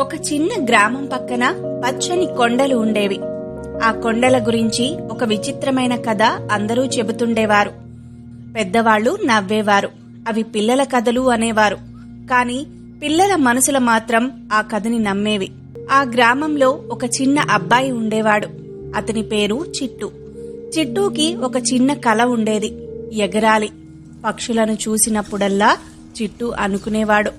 ఒక చిన్న గ్రామం పక్కన పచ్చని కొండలు ఉండేవి. ఆ కొండల గురించి ఒక విచిత్రమైన కథ అందరూ చెబుతుండేవారు. పెద్దవాళ్ళు నవ్వేవారు. అవి పిల్లల కథలు అనేవారు. కాని పిల్లల మనసుల మాత్రం ఆ కథని నమ్మేవి. ఆ గ్రామంలో ఒక చిన్న అబ్బాయి ఉండేవాడు. అతని పేరు చిట్టు. చిట్టూకి ఒక చిన్న కల ఉండేది. ఎగరాలి. పక్షులను చూసినప్పుడల్లా చిట్టు అనుకునేవాడు.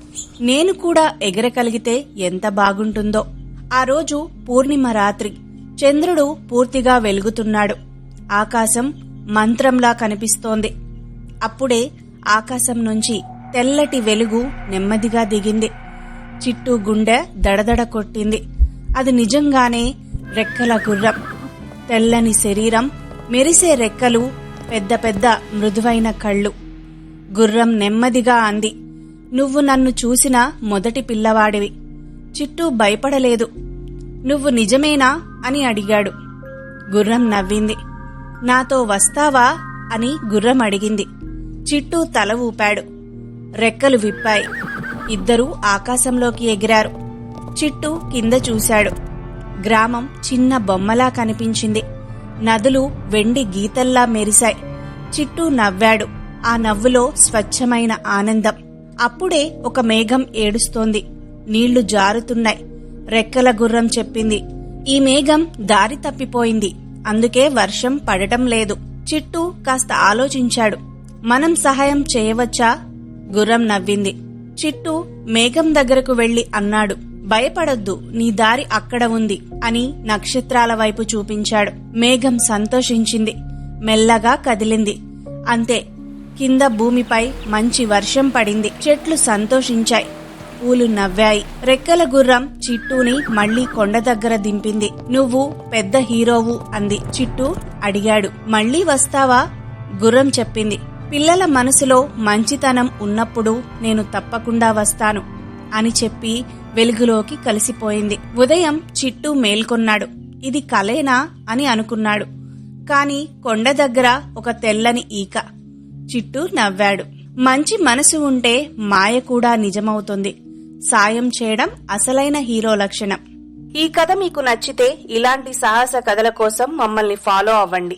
నేను కూడా ఎగరగలిగితే ఎంత బాగుంటుందో. ఆ రోజు పూర్ణిమ రాత్రి. చంద్రుడు పూర్తిగా వెలుగుతున్నాడు. ఆకాశం మంత్రంలా కనిపిస్తోంది. అప్పుడే ఆకాశం నుంచి తెల్లటి వెలుగు నెమ్మదిగా దిగింది. చిట్టు గుండె దడదడ కొట్టింది. అది నిజంగానే రెక్కల గుర్రం. తెల్లని శరీరం మెరిసే రెక్కలు పెద్ద పెద్ద మృదువైన కళ్ళు. గుర్రం నెమ్మదిగా అంది. నువ్వు నన్ను చూసిన మొదటి పిల్లవాడివి. చిట్టూ భయపడలేదు. నువ్వు నిజమేనా? అని అడిగాడు. గుర్రం నవ్వింది. నాతో వస్తావా? అని గుర్రం అడిగింది. చిట్టూ తల ఊపాడు. రెక్కలు విప్పాయి. ఇద్దరూ ఆకాశంలోకి ఎగిరారు. చిట్టు కింద చూశాడు. గ్రామం చిన్న బొమ్మలా కనిపించింది. నదులు వెండి గీతల్లా మెరిశాయి. చిట్టు నవ్వాడు. ఆ నవ్వులో స్వచ్ఛమైన ఆనందం. అప్పుడే ఒక మేఘం ఏడుస్తోంది. నీళ్ళు జారుతున్నాయి. రెక్కల గుర్రం చెప్పింది. ఈ మేఘం దారి తప్పిపోయింది. అందుకే వర్షం పడటం లేదు. చిట్టు కాస్త ఆలోచించాడు. మనం సహాయం చేయవచ్చా? గుర్రం నవ్వింది. చిట్టు మేఘం దగ్గరకు వెళ్ళి అన్నాడు. భయపడొద్దు. నీ దారి అక్కడ ఉంది అని నక్షత్రాల వైపు చూపించాడు. మేఘం సంతోషించింది. మెల్లగా కదిలింది. అంతే. కింద భూమిపై మంచి వర్షం పడింది. చెట్లు సంతోషించాయి. పూలు నవ్వాయి. రెక్కల గుర్రం చిట్టూని మళ్ళీ కొండ దగ్గర దింపింది. నువ్వు పెద్ద హీరోవు అంది. చిట్టు అడిగాడు. మళ్ళీ వస్తావా? గుర్రం చెప్పింది. పిల్లల మనసులో మంచితనం ఉన్నప్పుడు నేను తప్పకుండా వస్తాను అని చెప్పి వెలుగులోకి కలిసిపోయింది. ఉదయం చిట్టు మేల్కొన్నాడు. ఇది కలేనా? అని అనుకున్నాడు. కాని కొండ దగ్గర ఒక తెల్లని ఈక. చిట్టు నవ్వాడు. మంచి మనసు ఉంటే మాయ కూడా నిజమవుతుంది. సాయం చేయడం అసలైన హీరో లక్షణం. ఈ కథ మీకు నచ్చితే ఇలాంటి సాహస కథల కోసం మమ్మల్ని ఫాలో అవ్వండి.